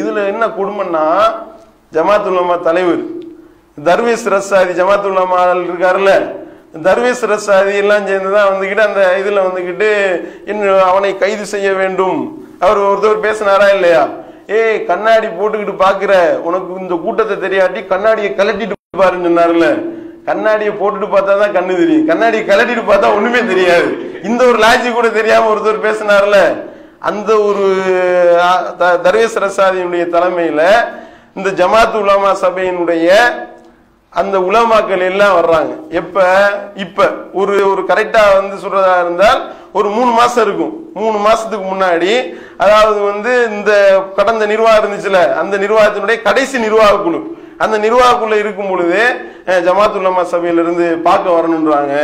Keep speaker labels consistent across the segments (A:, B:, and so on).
A: இதுல என்ன குடும்பம்னா ஜமாத் தலைவர். தர்வேஸ் ரசாதி ஜமாத் இருக்காருல்ல. தர்வேஸ் ரசாதி எல்லாம் சேர்ந்துதான் வந்துகிட்டு அந்த இதுல வந்துகிட்டு இன்னும் அவனை கைது செய்ய வேண்டும். அவர் ஒருத்தர் பேசினாரா இல்லையா? ஏய் கண்ணாடி போட்டுக்கிட்டு பாக்குற உனக்கு இந்த கூட்டத்தை தெரியாட்டி கண்ணாடியை கலட்டிட்டு பாருன்னு சொன்னார்ல கண்ணாடியை போட்டுட்டு பார்த்தா தான் கண்ணு தெரியும். கண்ணாடியை கலட்டிட்டு பார்த்தா ஒண்ணுமே தெரியாது. இந்த ஒரு லாஜிக் கூட தெரியாம ஒருத்தர் பேசினார்ல அந்த ஒரு த- தர்வேஸ் ரசாதியினுடைய தலைமையில இந்த ஜமாத் உலமா சபையினுடைய அந்த உலமாக்கள் எல்லாம் வர்றாங்க. எப்ப? இப்ப. ஒரு ஒரு கரெக்டா வந்து சொல்றதா இருந்தால் ஒரு மூணு மாசம் இருக்கும். மூணு மாசத்துக்கு முன்னாடி அதாவது வந்து இந்த கடந்த நிர்வாகம் இருந்துச்சுல அந்த நிர்வாகத்தினுடைய கடைசி நிர்வாக குழு. அந்த நிர்வாக இருக்கும் பொழுது ஜமாத் உலமா சபையில இருந்து பார்க்க வரணுன்றாங்க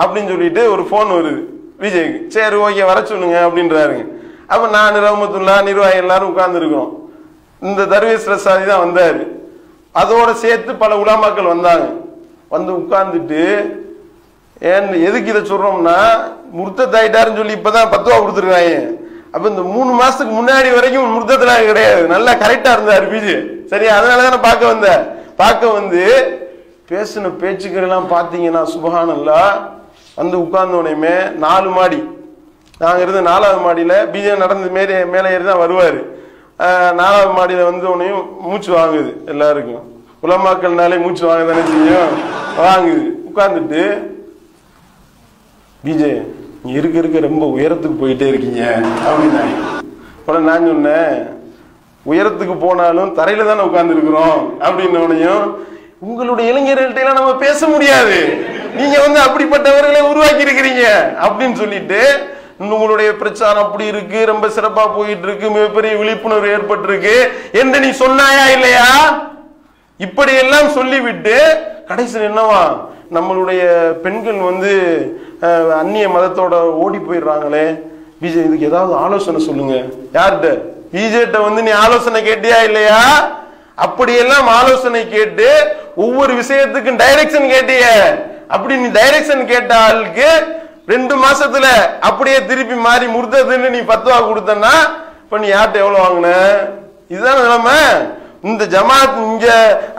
A: அப்படின்னு சொல்லிட்டு ஒரு போன் வருது. விஜய்க்கு. சரி ஓகே வர சொல்லுங்க அப்படின்றாருங்க. அப்ப நான் ரஹமத்துல்லா நிர்வாகி எல்லாரும் உட்கார்ந்துருக்கோம் இந்த தர்வேஸ் ரசாதி தான் வந்தாரு. அதோட சேர்த்து பல உலாமாக்கள் வந்தாங்க. வந்து உட்கார்ந்துட்டு ஏன் எதுக்கு இதை சொல்றோம்னா முர்த்தத்தாயிட்டாருன்னு சொல்லி இப்பதான் பத்துவா கொடுத்துருக்காங்க. அப்ப இந்த மூணு மாசத்துக்கு முன்னாடி வரைக்கும் முர்த்தத்துல கிடையாது. நல்லா கரெக்டா இருந்தாரு பிஜி சரியா? அதனால தானே பார்க்க வந்த பார்க்க வந்து பேசின பேச்சுக்கள் எல்லாம் பாத்தீங்கன்னா சுபஹானல்லா வந்து உட்கார்ந்த உடனேமே நாலு மாடி நாங்கள் இருந்த நாலாவது மாடியில் பிஜே நடந்து மேலே மேலே ஏறி தான் வருவார் நாலாவது மாடியில் வந்து உனையும் மூச்சு வாங்குது எல்லாருக்கும். உலமாக்கள்னாலே மூச்சு வாங்க தானே செய்யும்? வாங்குது. உட்காந்துட்டு பிஜே நீ இருக்க இருக்க ரொம்ப உயரத்துக்கு போயிட்டே இருக்கீங்க அப்படின்னா. உடனே நான் சொன்னேன் உயரத்துக்கு போனாலும் தரையில தானே உட்காந்துருக்குறோம் அப்படின்னோடையும் உங்களுடைய இளைஞர்கள்ட்டெல்லாம் நம்ம பேச முடியாது. நீங்க வந்து அப்படிப்பட்டவர்களை உருவாக்கி இருக்கிறீங்க அப்படின்னு சொல்லிட்டு உங்களுடைய பிரச்சாரம் அப்படி இருக்கு ரொம்ப சிறப்பா போயிட்டு இருக்கு மிகப்பெரிய விழிப்புணர்வு ஏற்பட்டிருக்கு. என்று நீ சொன்னாயா இல்லையா? இப்படி எல்லாம் சொல்லிவிட்டு கடைசியில் என்னவா? நம்மளுடைய பெண்கள் வந்து அந்நிய மதத்தோட ஓடி போயிடுறாங்களே. பிஜே இதுக்கு ஏதாவது ஆலோசனை சொல்லுங்க. யார்கிட்ட? பிஜேட்ட வந்து நீ ஆலோசனை கேட்டியா இல்லையா? அப்படியெல்லாம் ஆலோசனை கேட்டு ஒவ்வொரு விஷயத்துக்கும் டைரக்ஷன் கேட்டிய. அப்படி நீ டைரக்ஷன் கேட்ட ஆளுக்கு ரெண்டு மாசத்துல அப்படியே திருப்பி மாறி முர்த்ததுன்னு நீ பத்துவா கொடுத்தனா இப்ப நீ யார்கிட்ட எவ்வளவு வாங்கின? இதுதான் நிலைமை. இந்த ஜமாத் இங்க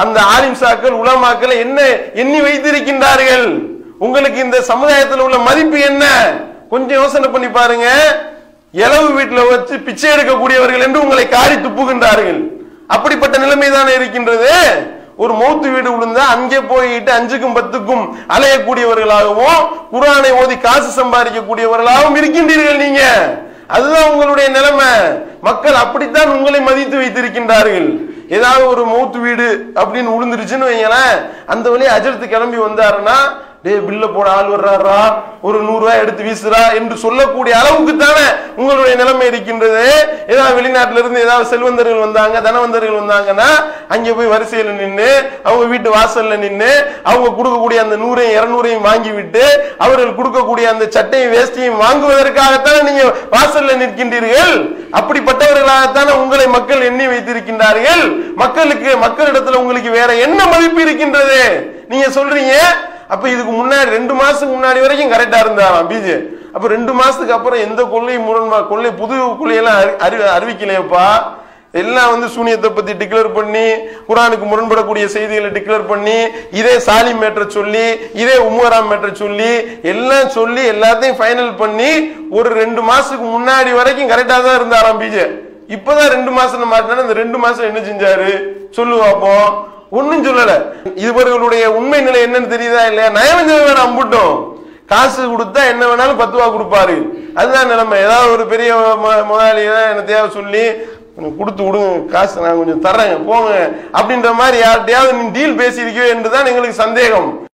A: அந்த ஆலிம்சாக்கள் உலமாக்கள் என்ன எண்ணி வைத்திருக்கின்றார்கள்? உங்களுக்கு இந்த சமுதாயத்தில் உள்ள மதிப்பு என்ன? கொஞ்சம் யோசனை பண்ணி பாருங்க. இளவு வீட்டில் வச்சு பிச்சை எடுக்கக்கூடியவர்கள் என்று உங்களை காரி துப்புகின்றார்கள். அப்படிப்பட்ட நிலைமை தானே இருக்கின்றது? ஒரு மௌத்து வீடு விழுந்தா அங்கே போயிட்டு அஞ்சுக்கும் பத்துக்கும் அலையக்கூடியவர்களாகவும். குரானை ஓதி காசு சம்பாதிக்கக்கூடியவர்களாகவும் இருக்கின்றீர்கள் நீங்க. அதுதான் உங்களுடைய நிலைமை. மக்கள் அப்படித்தான் உங்களை மதித்து வைத்திருக்கின்றார்கள். ஏதாவது ஒரு மௌத்து வீடு அப்படின்னு விழுந்துருச்சுன்னு வைங்களேன் அந்த வழியை அஜர்த்து கிளம்பி வந்தாருன்னா டே பில்ல போட ஆள் வர்றாரா? ஒரு நூறு ரூபாய் எடுத்து வீசுறா என்று சொல்லக்கூடிய அளவுக்கு தானே உங்களுடைய நிலைமை இருக்கின்றது. ஏதாவது வெளிநாட்டுல இருந்து ஏதாவது செல்வந்தர்கள் வந்தாங்க தனவந்தர்கள் வந்தாங்கன்னா அங்க போய் வரிசையில நின்று அவங்க வீட்டு வாசல்ல நின்று அவங்க கொடுக்கக்கூடிய அந்த நூறையும் இருநூறையும் வாங்கி விட்டு அவர்கள் கொடுக்கக்கூடிய அந்த சட்டையும் வேஷ்டியும் வாங்குவதற்காகத்தானே நீங்க வாசல்ல நிற்கின்றீர்கள்? அப்படிப்பட்டவர்களாகத்தானே உங்களை மக்கள் எண்ணி வைத்திருக்கின்றார்கள்? மக்களுக்கு மக்களிடத்துல உங்களுக்கு வேற என்ன மதிப்பு இருக்கின்றது? நீங்க சொல்றீங்க அப்ப இதுக்கு முன்னாடி ரெண்டு மாசத்துக்கு முன்னாடி வரைக்கும் கரெக்டா இருந்தாராம் பிஜே அப்ப ரெண்டு மாசத்துக்கு அப்புறம் எந்த கொள்ளையும் முரண்மா கொள்ளை புது கொள்ளையெல்லாம் அறி- அறிவிக்கலையப்பா. எல்லாம் வந்து சூனியத்தை பத்தி டிக்ளேர் பண்ணி குரானுக்கு முரண்படக்கூடிய செய்திகளை டிக்ளேர் பண்ணி இதே சாலி மேட்டரை சொல்லி இதே உமராம் மேட்டரை சொல்லி எல்லாம் சொல்லி எல்லாத்தையும் ஃபைனல் பண்ணி ஒரு ரெண்டு மாசத்துக்கு முன்னாடி வரைக்கும் கரெக்டா தான் இருந்தாராம் பிஜே இப்பதான் ரெண்டு மாசம் மாட்டினா இந்த ரெண்டு மாசம் என்ன செஞ்சாரு? சொல்லு ஒன்னும் சொல்லல. இவர்களுடைய உண்மை நிலை என்னன்னு தெரியுதா இல்லையா? நயவஞ்சகம் வேணாம் அம்புட்டோம். காசு கொடுத்தா என்ன வேணாலும் பத்து ரூபா கொடுப்பாரு. அதுதான் நிலைமை. ஏதாவது ஒரு பெரிய முதலாளி தான் என்ன தேவை சொல்லி கொடுத்து விடுங்க காசு நான் கொஞ்சம் தர்றேங்க போங்க அப்படின்ற மாதிரி யார்கிட்டயாவது நீ டீல் என்று என்றுதான் எங்களுக்கு சந்தேகம்.